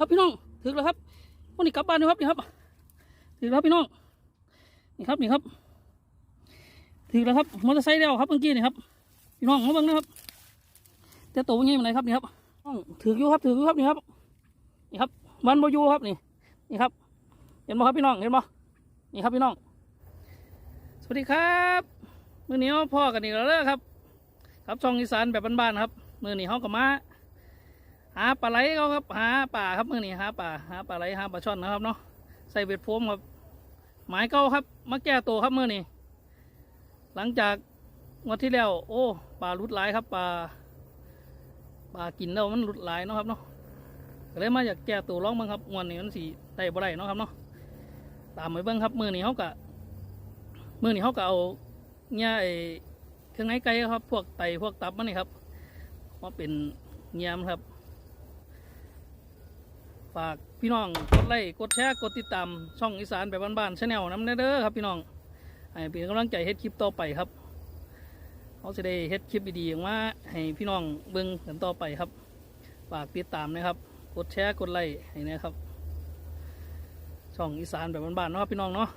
ครับพี่น้องถึงแล้วครับวันนี้กลับบ้านนะครับนี่ครับถึงแล้วพี่น้องนี่ครับนี่ครับถึงแล้วครับมอเตอร์ไซค์เดียวครับเมื่อกี้นี่ครับพี่น้องมาเบิ่งนะครับแต่ตัวนี้มันไหนครับนี่ครับน้องถืออยู่ครับถืออยู่ครับนี่ครับนี่ครับวันบอยูครับนี่นี่ครับ เห็นบ่ครับพี่น้องเห็นบ่นี่ครับพี่น้อง สวัสดีครับมื้อนี้พ่อกันอีกแล้วเด้อครับ ครับช่องอีสานแบบบ้านๆครับมื้อนี้เขาก็มา หาปลาไหลเขาครับ หาป่าครับมื้อนี้หาป่าหาปลาไหลหาปลาช่อนนะครับเนาะใส่เบ็ดโฟมครับหมายเก้าครับมาแก้ตัวครับมื้อนี้หลังจากวันที่แล้ว โอ้ปลาลุดหลายครับปลาปลากินแล้วมันลุดหลายเนาะครับเนาะก็เลยมาอยากแก้ตัวร้องบ้างครับงวันนี้มันสีได้บ่ได้เนาะครับเนาะตามไปเบิ่งครับมื้อนี้เขากะมื้อนี้เขาก็เอาเนี่ยไอเครื่องในไก่ครับ พวกไตพวกตับมันนี่ครับมาเป็นเงียมครับ ฝากพี่น้องกดไลค์กดแชร์กดติดตามช่องอีสานแบบบ้านๆชาแนลน้ำเด้อครับพี่น้องให้เป็นกำลังใจเฮ็ดคลิปต่อไปครับเขาจะได้เฮ็ดคลิปดีๆออกมาให้พี่น้องเบิ่งกันต่อไปครับ ฝากติดตามนะครับ กดแชร์กดไลค์ให้นะครับ ช่องอีสานแบบบ้านๆเนาะครับพี่น้องเนาะ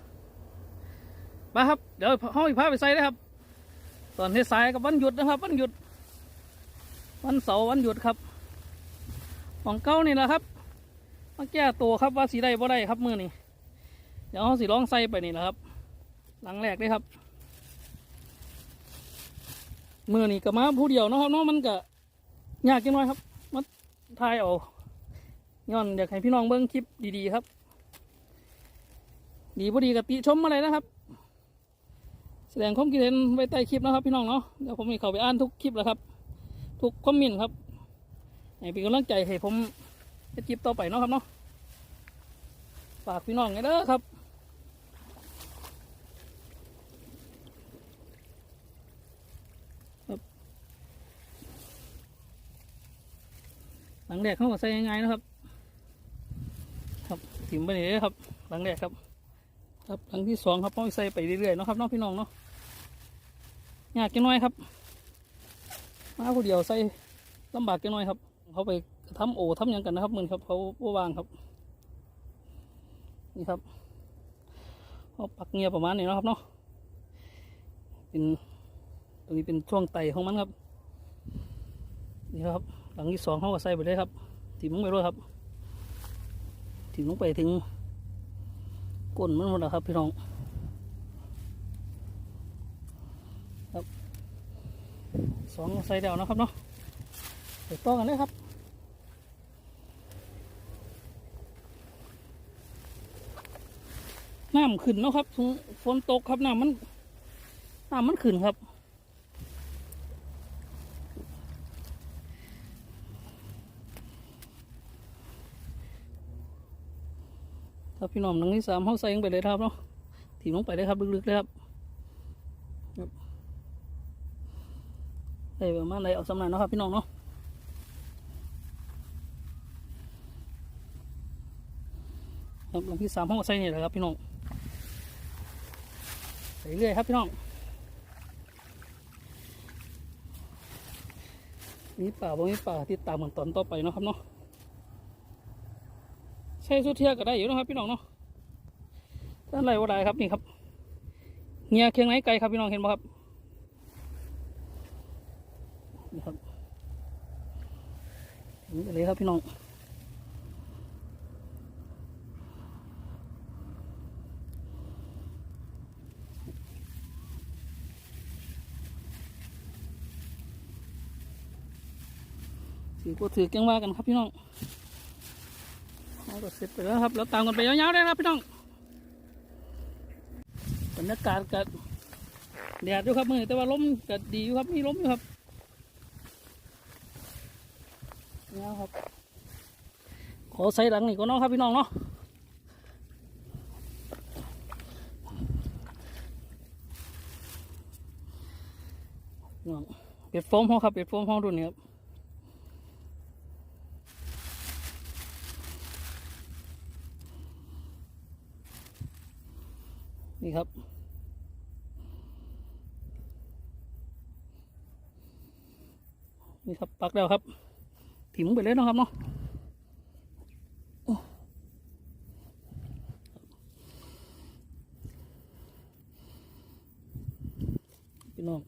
มาครับเดี๋ยวห้องอีกพาไปใส่นะครับ ตอนเทสายกับวันหยุดนะครับ วันหยุด วันเสาร์วันหยุดครับของเก้านี่แหละครับ มาแก้ตัวครับว่าสีได้บ่ได้ครับมือนี่เดี๋ยวเขาสีร้องใส่ไปนี่แหละครับ หลังแรกเลยครับมือนี่ก็มาผู้เดียวนะครับเนาะมันก็ยากจังน้อยครับมาทายเอาย้อนอยากให้พี่น้องเบิ้งคลิปดีๆครับ ดีพอดีกับติชมอะไรนะครับ แสดงความคิดเห็นไว้ใต้คลิปนะครับพี่น้องเนาะเดี๋ยวผมมีเขาไปอ่านทุกคลิปแล้วครับ ทุกคอมเมนต์ครับให้เป็นกำลังใจให้ผม เฮ็ดคลิปต่อไปเนาะครับเนาะฝากพี่น้องไงเด้อครับหลังแรกเขาก็ใส่ยังไงนะครับ ครับถิ่มไปเลยครับ หลังแรกครับ ครับหลังที่สองครับต้องใส่ไปเรื่อยๆนะครับน้องพี่น้องเนาะยากจังน้อยครับ มาผู้เดียวใส่ลำบากจังน้อยครับ เขาไป ทำโอทำหยังกันนะครับเหมือนครับเขาบ่วางครับ นี่ครับเขาปักเงียประมาณนี้นะครับเนาะเป็นตรงนี้เป็นช่วงไตของมันครับ นี่ครับ หลังที่สองเขาก็ใส่ไปเลยครับถิ่มลงไปด้วยครับถิ่มลงไปถึงก้นมันหมดแล้วครับพี่น้องครับสองใส่เดวนะครับเนาะเดี๋ยวต่อกันเลยครับ น้ำขึ้นเนาะครับฝนฝนตกครับน้ำมันน้ำมันขึ้นครับครับพี่น้องนังที่สามเขาใส่ลงไปเลยครับเนาะถีบลงไปเลยครับลึกๆเลยครับครับใส่ประมาณไหนเอาสำนักเนาะครับพี่น้องเนาะครับหลังที่สามห้องใส่นี่ยแหละครับพี่น้อง ใส่เรื่อยครับพี่น้องมีป่าบ่มีป่าติดตามเหมือนตอนต่อไปนะครับเนาะใช้สุดเทียก็ได้อยู่นะครับพี่น้องเนาะท่านไรว่าได้ครับนี่ครับเงียเคียงไหนไกลครับพี่น้องเห็นไหมครับนี่ครับนี่เลยครับพี่น้อง ถือก็ถือเกียงว่ากันครับพี่น้องเราก็เสร็จไปแล้วครับแล้วตามกันไปยาวๆเลยครับพี่น้องบรรยากาศกัแดดอยู่ครับมือแต่ว่าลมกัดีอยู่ครับมีลมอยู่ครับนี่ครับ ขอใส่หลังนี่ก็น้องครับพี่น้องเนาะน้องเป็ดโฟมห้องครับเป็ดโฟมห้องรุ่นนี้ครับ นี่ครับปักแล้วครับถิ่งไปเลยนะครับเนาะพี่น้อง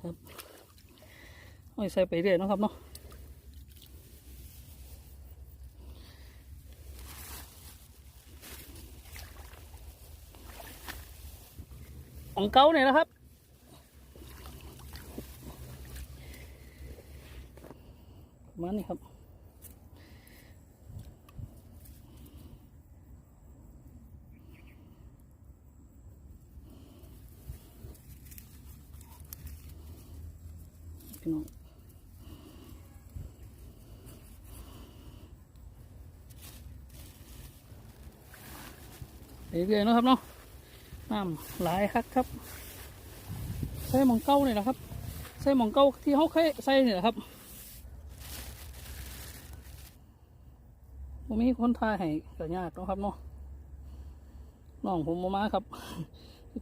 ครับห้อยใส่ไปเรื่อยนะครับเนาะ ของเก่าเนี่ยนะครับ มานี้ครับ พี่น้องเรื่อยๆนะครับเนาะ น้ำหลายคักครับใส่หมองเก้าเนี่ยนะครับใส่หมองเก้าที่เขาเคยใส่เนี่ยครับผมมีคนทายให้ก็ยากเนาะครับเนาะน้องผมมามาครับ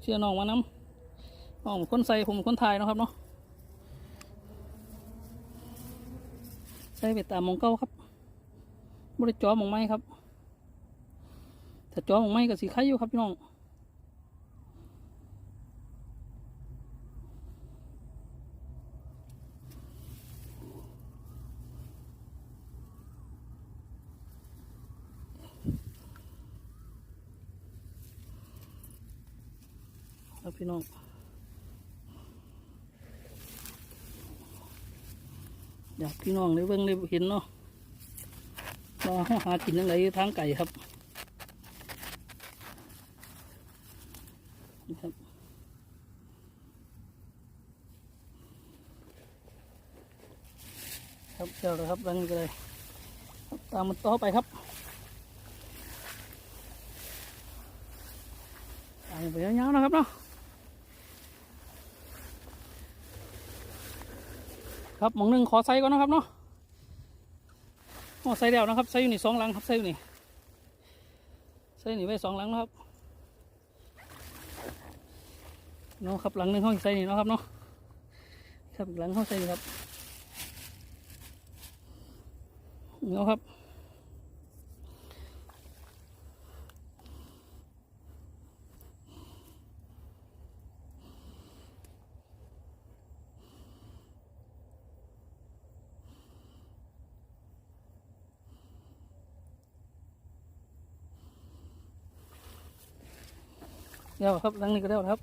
เชื่อน้องมาน้ำน้องคนใส่ผมคนทายเนาะครับเนาะใส่ไปตามหมองเก้าครับบริจอหมองไม้ครับถ้าจอหมองไม้ก็สีไข่อยู่ครับพี่น้อง พี่น้องอยากพี่น้องได้เบิ่งได้เห็นเนาะว่าเขาหากินยังไงทางไก่ครับนี่ครับครับเดี๋ยวเลยครับดังนี้ก็เลยตามมันต่อไปครับตามไปยาวๆนะครับเนาะ ครับหมองหนึ่งขอใส่ก่อนนะครับเนาะอ๋อใส่แล้วนะครับใส่อยู่นี่สองหลังครับใส่อยู่นี่ใส่นี่ไว้สองหลังนะครับเนาะครับหลังหนึ่งเขาใส่นี่เนาะครับเนาะครับหลังเขาใส่นี่ครับเนาะครับ เดี๋ยวครับหลังนี้ก็เดี๋ยวครับ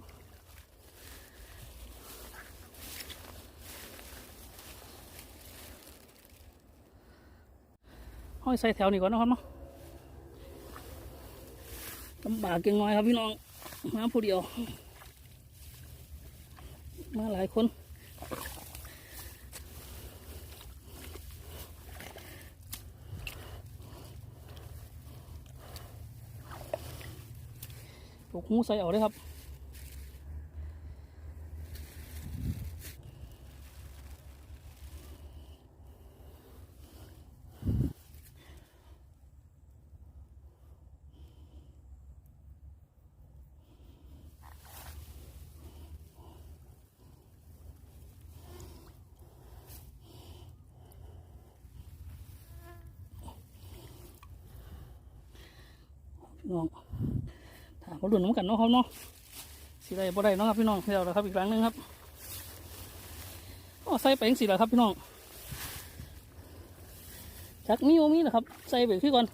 ห้อยใส่แถวนี้ก่อนนะครับเนาะลำบากเก่งน้อยครับพี่น้องมาผู้เดียว มาหลายคน กหูใส่เอาเลยครับ พี่น้อง หลุดนน้ำกันเนาะครับเนาะสีได้บ่ได้เนาะครับพี่น้องเดี๋ยวนะครับอีกครั้งหนึงครับอ๋อใส่ไปยังสีแล้วครับพี่น้องจักมีโอมีนะครับ ใส่ไปขึ้นก่อน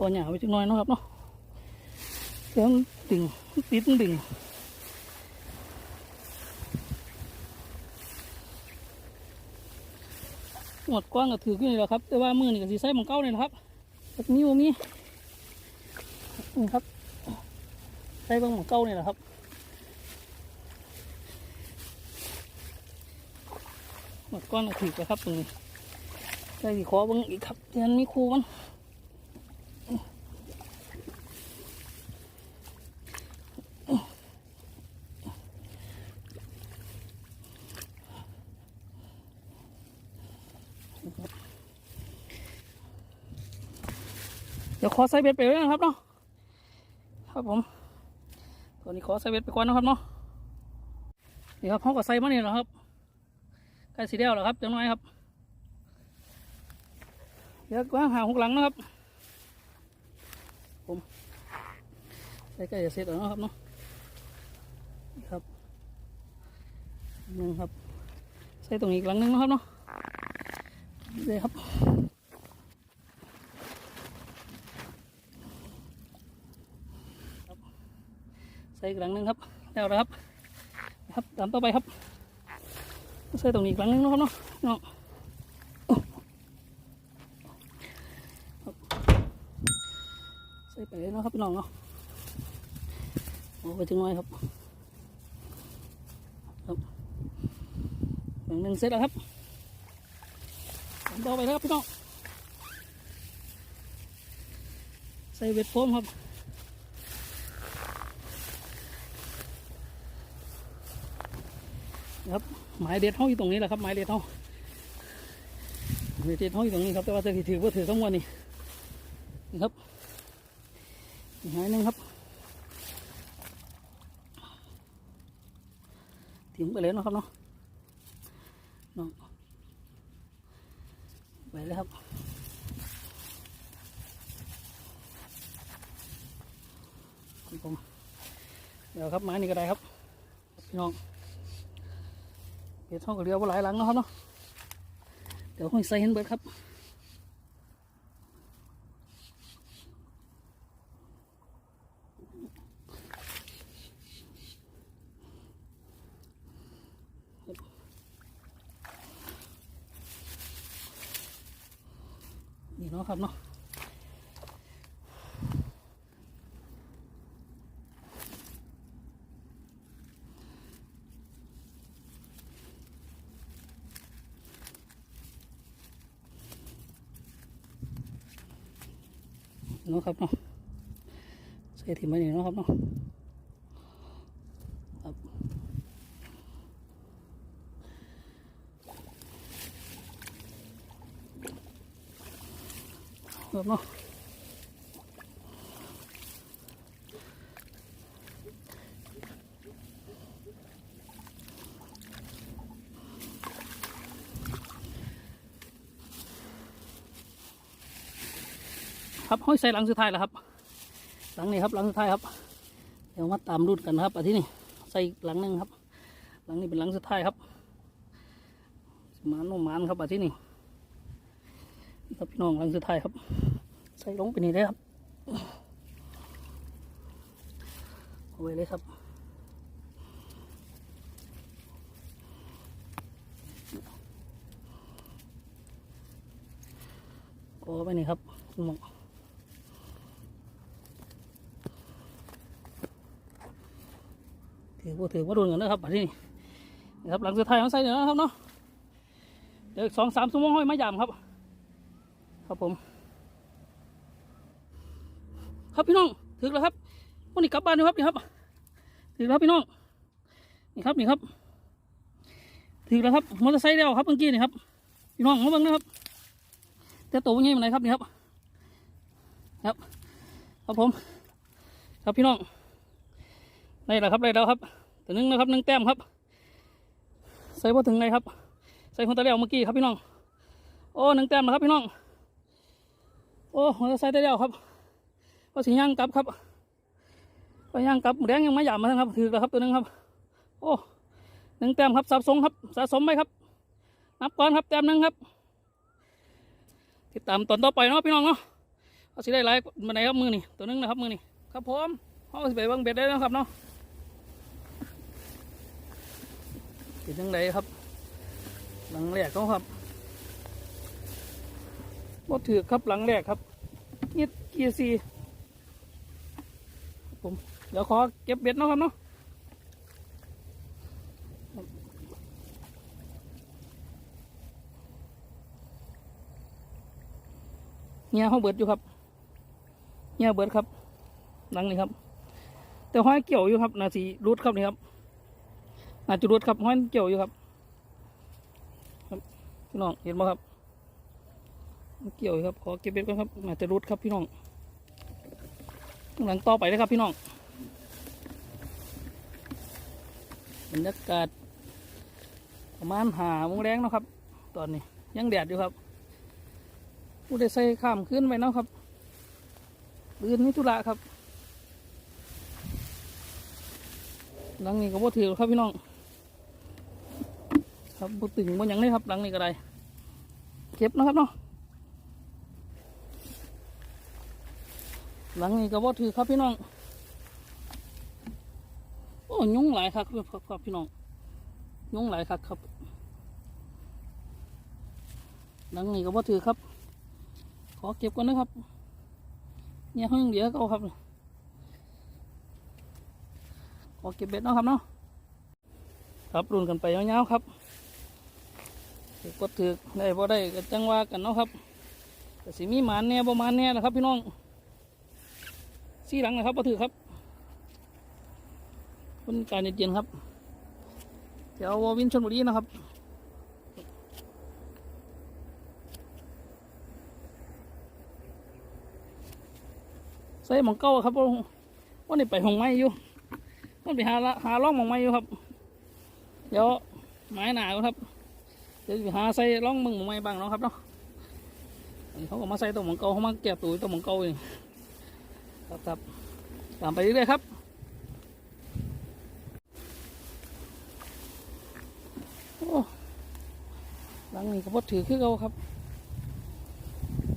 ก่อนหยาไปจังน้อยนะครับเนาะเดี๋ยวดึงติดดึงหมดกว้างก็ถือขึ้นเลยครับแต่ว่ามือนี่ก็สีใส่หมองเก้าเลยนะครับแบบนี้มีนี่ครับส่บิ่งมองเก้าเนี่แหละครับหมดก้อนถือไปครับตรงนี้ได้สิขอบิ่งอีกครับที่มันมีครูมัน เดี๋ยวขอใส่เบ็ดไปเลยนะครับเนาะครับผมตัวนี้ขอใส่เบ็ดไปก่อนนะครับเนาะนี่ครับเขาก็ใส่มาเนี่ยแหละครับใกล้สีเดียวแล้วครับจังน้อยครับเดี๋ยวว่างหาหกหลังนะครับ ผมใกล้ๆจะเสร็จแล้วนะครับเนาะครับหนึ่งครับ ใส่ตรงอีกหลังนึงนะครับเนาะเลยครับครับ ใส่อีกหลังหนึงครับแล้วนะครับครับตามต่อไปครับใส่ตรงนี้อีกหลังหนึงนะครับเนาะเนาะใส่ไปเลยนะครับพี่น้องเนาะโอ้ไปถึงน้อยครับครับหนึ่งหนึ่งเสร็จแล้วครับผมต่อไปแล้วครับพี่น้องใส่เวทโฟมครับ ครับหมายเด็ดห้องอยู่ตรงนี้แหละครับหมายเด็ดห้องหมายเด็ดห้องอยู่ตรงนี้ครับแต่ว่าจะถือว่าถือทั้งวันนี่นี่ครับอีกหายนึงครับทิ้งไปเลยนะครับเนาะเนาะไปเลยครับครับผมเดี๋ยวครับไม้นี่ก็ได้ครับพี่น้อง เดี๋ยวท่องกับเรือว่าหลายหลังเนาะครับเนาะเดี๋ยวค่อยใส่เห็นเบิดครับ นี่เนาะครับเนาะ เนาะครับเนาะใส่ถิ่มไว้นี่เนาะครับเนาะครับครับเนาะ ห้อยใส่หลังสุดท้ายแล้วครับ หลังนี้ครับหลังสุดท้ายครับ เดี๋ยวมาตามรุ่นกันนะครับอันที่นี่ใส่หลังนึงครับ หลังนี้เป็นหลังสุดท้ายครับมานโนมานครับอันที่นี่นี่ครับพี่น้องหลังสุดท้ายครับ ใส่ลงไปนี่เลยครับเอาไว้เลยครับโอ้ไปนี่ครับคุณหมอ ถือว่าถือว่าโดนกันนะครับที่นี่นะครับหลังสุดท้ายเขาใส่เดี๋ยวนะครับเนาะเดี๋ยวสองสามชั่วโมงห้อยไม้ยามครับ ครับผม ครับพี่น้องถึงแล้วครับวันนี้กลับบ้านนะครับนี่ครับถึงแล้วพี่น้องนี่ครับนี่ครับถึงแล้วครับมอเตอร์ไซค์แล้วครับเมื่อกี้นี่ครับพี่น้องมาเบิ่งนะครับแต่ตัวมันใหญ่มาไหนครับนี่ครับ ครับ ครับผม ครับพี่น้อง ได้แล้วครับได้แล้วครับตัวหนึงนะครับหนึ่งแต้มครับ ใส่พอถึงไหนครับ ใส่คนตะเลียวเมื่อกี้ครับพี่น้อง โอ้หนึ่งแต้มนะครับพี่น้อง โอ้มอเตอร์ไซค์ได้แล้วครับก็สีย่างกลับครับก็ย่างกลับแดงยังไม่หยาบมาทั้งครับ ถือแล้วครับตัวนึงครับ โอ้หนึ่งแต้มครับสะสมครับ สะสมไหมครับ นับก่อนครับแต้มหนึ่งครับ ติดตามตอนต่อไปเนาะพี่น้องเนาะเอาสิได้หลายมาไหนครับมือนี่ตัวนึงนะครับมือนี่ครับผมเอาสิไปเบังเบ็ดได้แล้วครับเนาะ ติดยังไงครับ หลังแรกเขาครับบ่ถือครับหลังแรกครับเงียเกียร์ซีผมเดี๋ยวขอเก็บเบ็ดนะครับเนาะเงียเขาเบิดอยู่ครับเงียเบิดครับ หลังนี้ครับ แต่ห้อยเกี่ยวอยู่ครับ นาสีรุดครับนี่ครับ นาจะรุดครับห้อยเกี่ยวอยู่ครับ ครับพี่น้องเห็นไหมครับเกี่ยวอยู่ครับขอเก็บเบ็ดก่อนครับนาจะรุดครับพี่น้องหลังต่อไปเลยครับพี่น้องบรรยากาศประมาณหาโมงแรงนะครับ ตอนนี้ยังแดดอยู่ครับผู้ได้ใส่ข้ามขึ้นไปนะครับลื่นนิทุระครับหลังนี้ก็บ่ถือครับพี่น้อง ครับบ่ตึงบ่หยังเลยครับหลังนี้ก็ได้เก็บนะครับเนาะหลังนี้ก็บ่ถือครับพี่น้องโอ้ยุ่งหลายครับครับครับพี่น้องยุ่งหลายครับครับหลังนี้ก็บ่ถือครับ ขอเก็บก่อนนะครับเนี่ยเขายังเหลือก็เอาครับขอเก็บเบ็ดเนาะครับเนาะครับรุ่นกันไปยาวๆครับ ถือกดถือได้บ่ได้ก็จังว่ากันเนาะครับแต่สิมีหมานเนี่ยบ่หมานเนี่ยนะครับ พี่น้องซี่หลังนะครับบ่ถือครับคนการเย็นๆครับแถววอวินชนบุรีนะครับใส่หมองเก้าครับว่านี่ไปหองไม้อยู่ต้องไปหาละหาร่องหมองไม้อยู่ครับ เดี๋ยวไม้หนาครับ ดี๋ยวหาใส่ร่องมึงหมองไม้บ้างเนาะครับเนาะเขาก็มาใส่ตัวหมองเกาเขามาแก็บตัวตัวหมองเก่าเองครับครับตามไปเรื่อยๆครับโอ้หลังนี้ก็พอถือคือเขาครับ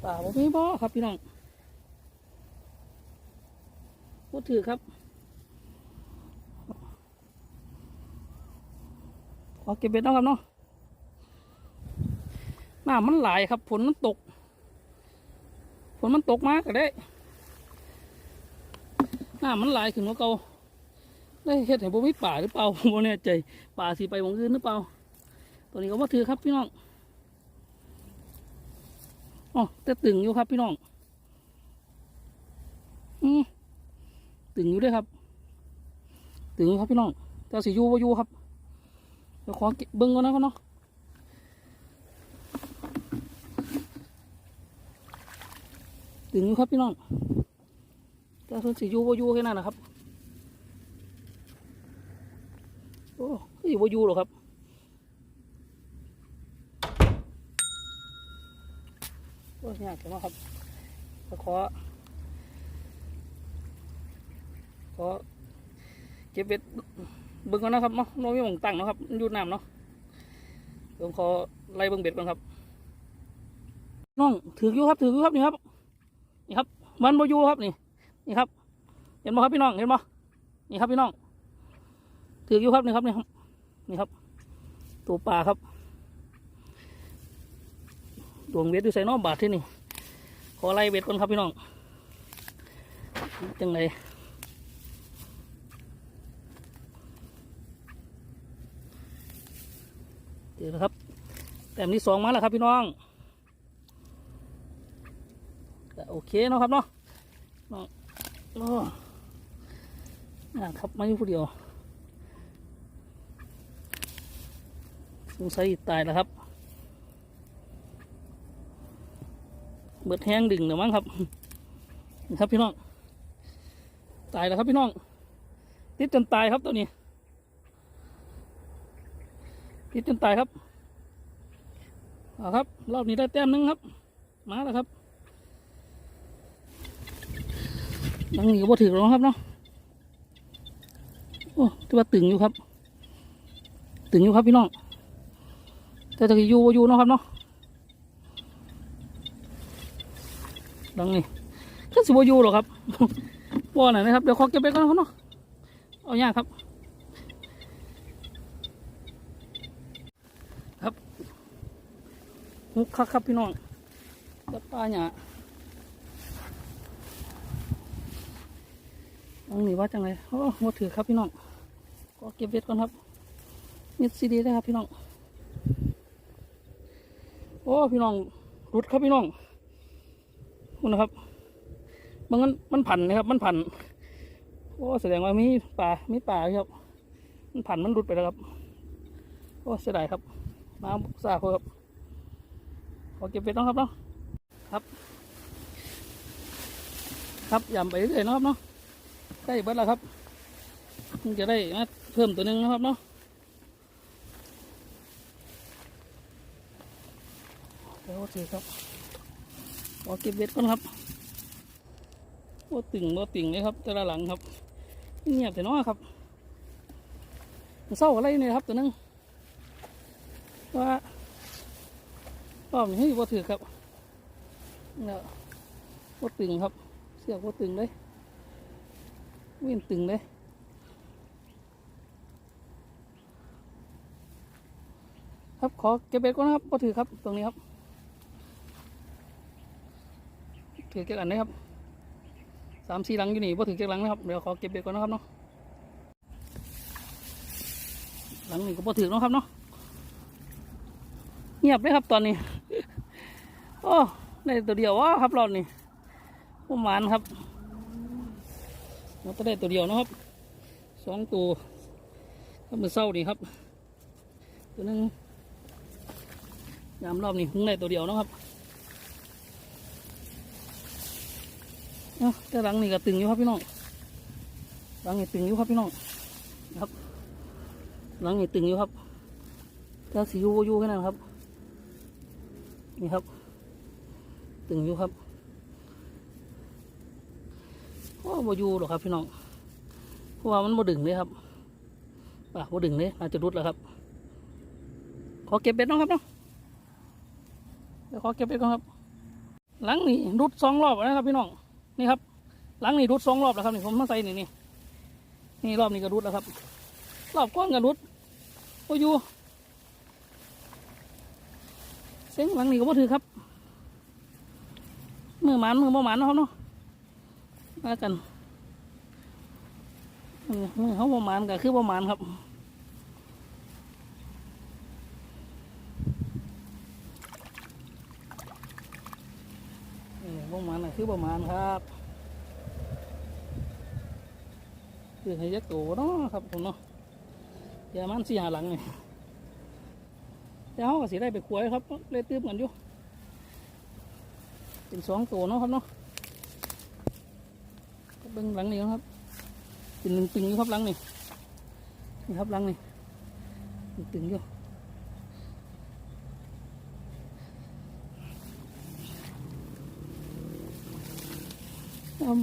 ป่าบ่มีบ่ครับพี่น้องพอถือครับขอเก็บเบ็ดเนาะครับเนาะ น้ำมันไหลครับฝนมันตกฝนมันตกมากก็ได้น้ำมันไหลขึ้นว่าเก่าได้เฮ็ดให้บ่มีป่าหรือเปล่าผมบ่แน่ใจป่าสิไปหมองอื่นหรือเปล่า ตัวนี้ก็บ่าถือครับพี่น้องอ๋อแต่ตึงอยู่ครับพี่น้อง อืมตึงอยู่ด้วยครับ ตึงอยู่ครับพี่น้องแต่สิอยู่บ่อยู่ครับเดี๋ยวขอเบเบิ้งก่อนนะครับเนาะ ถึงอยู่ครับพี่น้องแต่ส่นสียูวายูแค่นั้นนะครับโอ้ยบอยูหรอกครับโอ้ยยากจังเนาะครับก็ขอขอเก็บเบ็ดเบิ่งก่อนนะครับเนาะน้องมีหมองตั้งเนาะครับอยู่น้ำเนาะเดี๋ยวผมขอไล่เบิ่งเบ็ดก่อนครับน้องถืออยู่ครับถืออยู่ครับนี่ครับ นี่ครับ มันโมยูครับนี่ นี่ครับ เห็นบ่ครับพี่น้อง เห็นบ่นี่ครับพี่น้อง ถืออยู่ครับนี่ครับนี่ครับ นี่ครับ ตัวปลาครับ ดวงเบ็ดอยู่ใส่น้องบาทที่นี่ ขอไล่เบ็ดก่อนครับพี่น้อง จังไงเจอแล้วครับ แต้มที่สองมาแล้วครับพี่น้อง ก็โอเคเนาะครับเนาะน้องโอ้อ่าครับมาอยู่ผู้เดียวสงสัยตายแล้วครับ เบิดแห้งดึงเดี๋ยวมั้งครับนะครับพี่น้อง ตายแล้วครับพี่น้อง ติดจนตายครับตัวนี้ ติดจนตายครับเอาครับ รอบนี้ได้แต้มหนึงครับ มาแล้วครับ ดังนี้ก็บ่ถือหรอกครับเนาะโอ้ที่ว่าตึงอยู่ครับ ตึงอยู่ครับพี่น้องแต่จะอยู่อยู่เนาะครับเนาะดังนี้ก็สิบอยู่หรอครับว่าไหนนะครับเดี๋ยวขอเก็บไปก่อนครับเนาะเอายากครับฮุกคักครับพี่น้องกับปลาหยาอันนี้ว่าจังไรโอ้หมดถือครับพี่น้อง ก็เก็บเบ็ดก่อนครับมิดซีดีได้ครับพี่น้อง โอ้พี่น้องรุดครับพี่น้องคุณนะครับมันมันมันผันนะครับ มันผัน โอ้แสดงว่ามีป่ามีป่าครับ มันผันมันรุดไปแล้วครับ โอ้เสียดายครับ มาซาครับขอเก็บเบ็ดเนาะครับเนาะ ครับ ครับยำไปเรื่อยๆนะครับเนาะ ใกล้เบิดแล้วครับจะได้มาเพิ่มตัวหนึ่งนะครับเนาะเดี๋ยวสิครับขอเก็บเบ็ดก่อนครับโอ้ตึงโอ้ติ่งเลยครับแต่ละหลังครับเงียบแต่น้อครับเศร้าอะไรเนี่ยครับตัวหนึงว่าป้อมให้บ่ถือครับเนี่ยบ่ตึงครับ เสือกบ่ตึงเลย วิ่งตึงเลยครับขอเก็บเบ็ดก่อนนะครับก็ถือครับตรงนี้ครับ ถือเก็บอันนี้ครับสามสี่หลังอยู่นี่พอถือเก็บหลังนะครับเดี๋ยวขอเก็บเบ็ดก่อนนะครับเนาะหลังนี้ก็พอถือเนาะครับเนาะเงียบเลยครับตอนนี้โอ้ได้ตัวเดียววะครับรอบนี้ประมาณครับ เราก็ได้ตัวเดียวนะครับสองตัวก็มือเศร้าดีครับ ตัวหนึงยามรอบนี้เพิ่งได้ตัวเดียวนะครับเอ้าแต่หลังนี่ก็ตึงอยู่ครับพี่น้องหลังนี่ตึงอยู่ครับพี่น้องครับหลังนี่ตึงอยู่ครับแต่สียูยูแค่นั้นครับ นี่ครับ ตึงอยู่ครับ โอ้ บอยู่หรอกครับพี่น้องเพราะว่ามันบ่ดึงเลยครับป่าบ่ดึงเลยอาจจะรุดแล้วครับ ขอเก็บเบ็ดน้องครับเนาะเดี๋ยวขอเก็บเบ็ดก่อนครับ หลังนี่รุดสองรอบแล้วนะครับ พี่น้องนี่ครับ หลังนี่รุดสองรอบแล้วครับนี่ผมมาใส่นี่นี่นี่รอบนี้ก็รุดแล้วครับ รอบก้อนก็รุดบ่อยู่เส้นหลังนี่ก็บ่ถือครับมือหมันมือบ่หมันนะครับเนาะมากัน มือเขาประมาณก็คือประมาณครับเออประมาณน่ะคือประมาณครับคือให้ยักโตเนาะครับผมเนาะอย่ามันสี่หาหลังเลยแต่เขาก็สิได้ไปขวยครับเลยตื้มกันอยู่เป็นสองตัวเนาะครับเนาะเบิ้งหลังนี่ครับ ตึงตึงอยู่ครับลังนี่นี่ครับลังนี่ตึงอยู่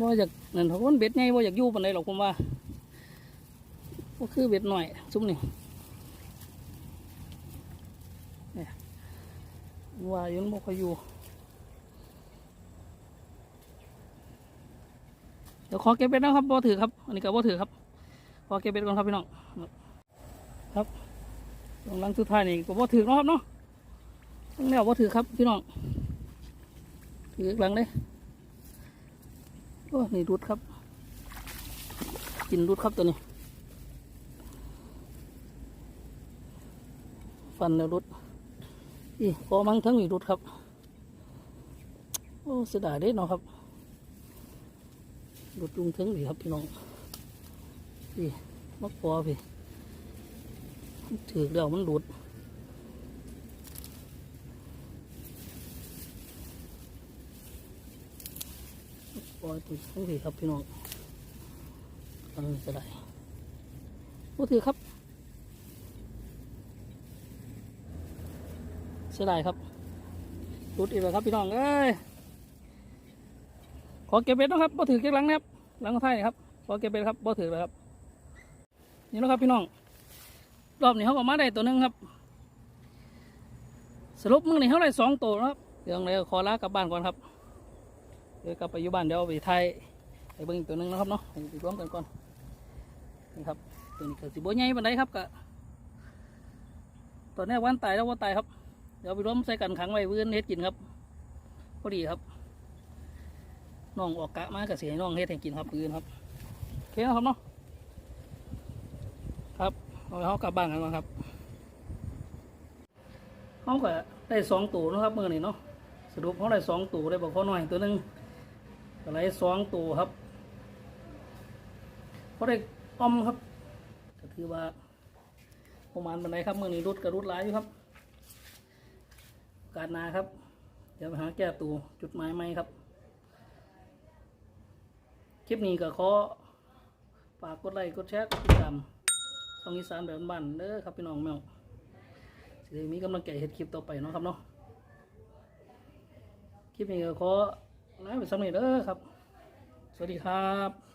บ่อยากนั่นเขาคนเบ็ดไงบ่อยากอยู่ปานใดหรอกผมว่าก็คือเบ็ดหน่อยซุ้มนี่เนี่ยว่ายังบ่ค่อยอยู่ เดี๋ยวขอเก็บเบ็ดนะครับบ่ถือครับ อันนี้ก็บ่ถือครับ ขอเก็บเบ็ดก่อนครับพี่น้อง ครับตรงลังสุดท้ายนี่ก็บ่ถือเนาะครับเนาะตั้งแนวบ่ถือครับพี่น้อง ถืออีกหลังเลยโอ้นี่รุดครับ กินรุดครับตัวนี้ ฟันแล้วรุดอีพอมังทั้งมีรุดครับ โอ้เสียดายเด้เนาะครับ รถลุงถึงดีครับพี่น้องพี่มักพอพี่ถือเดี๋ยวมันหลุดปล่อยตัวทั้งพี่ครับพี่น้องอันนี้จะได้ผู้ถือครับเสียดายครับหลุดอีกแล้วครับพี่น้องเอ้ยขอเก็บเบ็ดนะครับบ่ถือเก็บหลังนะครับ หลังไทายครับขอเก็บเบ็ดครับบ่ถือเลยครับนี่นะครับ พี่น้องรอบนี้เขาก็มาได้ตัวหนึงครับ สรุปมึงนี่เขาได้สองตัวนะครับเดี๋ยวเลยขอลากลับบ้านก่อนครับเดี๋ยวกลับไปอยู่บ้านเดี๋ยวไปไทยไปเบิ่งตัวหนึงนะครับเนาะไปรวมกันก่อนนี่ครับตัวนี้ก็สิบ่ใหญ่ปานใดครับก็ตัวนี้วันตายแล้วว่าตายครับ เดี๋ยวไปรวมใส่กันขังไว้เพื่อนเฮ็ดกินครับพอดีครับ น้องออกกะมากับเสียน้องเฮ็ดให้กินครับปืนครับเคนะครับเนาะครับเอาเขากลับบ้านกันก่อนครับเขาก็ได้สองตัวนะครับมือนี้เนาะสรุปเขาได้สองตัวได้บอกเขาหน่อยตัวหนึ่งอะไรสองตัวครับเขาได้ออมครับก็ถือว่าประมาณบันไดครับมือนี้รุดกับรุดหลายอยู่ครับ การนาครับ เดี๋ยวไปหาแก้ตัวจุดหมายใหม่ครับ คลิปนี้ก็ขอฝากกดไลค์กดแชร์กดติดตามช่องอีสานแบบบ้านๆเด้อครับพี่น้องแมวสิได้มีกำลังใจเฮ็ดคลิปต่อไปเนาะครับเนาะคลิปนี้ก็ขอลาไปสำเร็จเด้อครับ สวัสดีครับ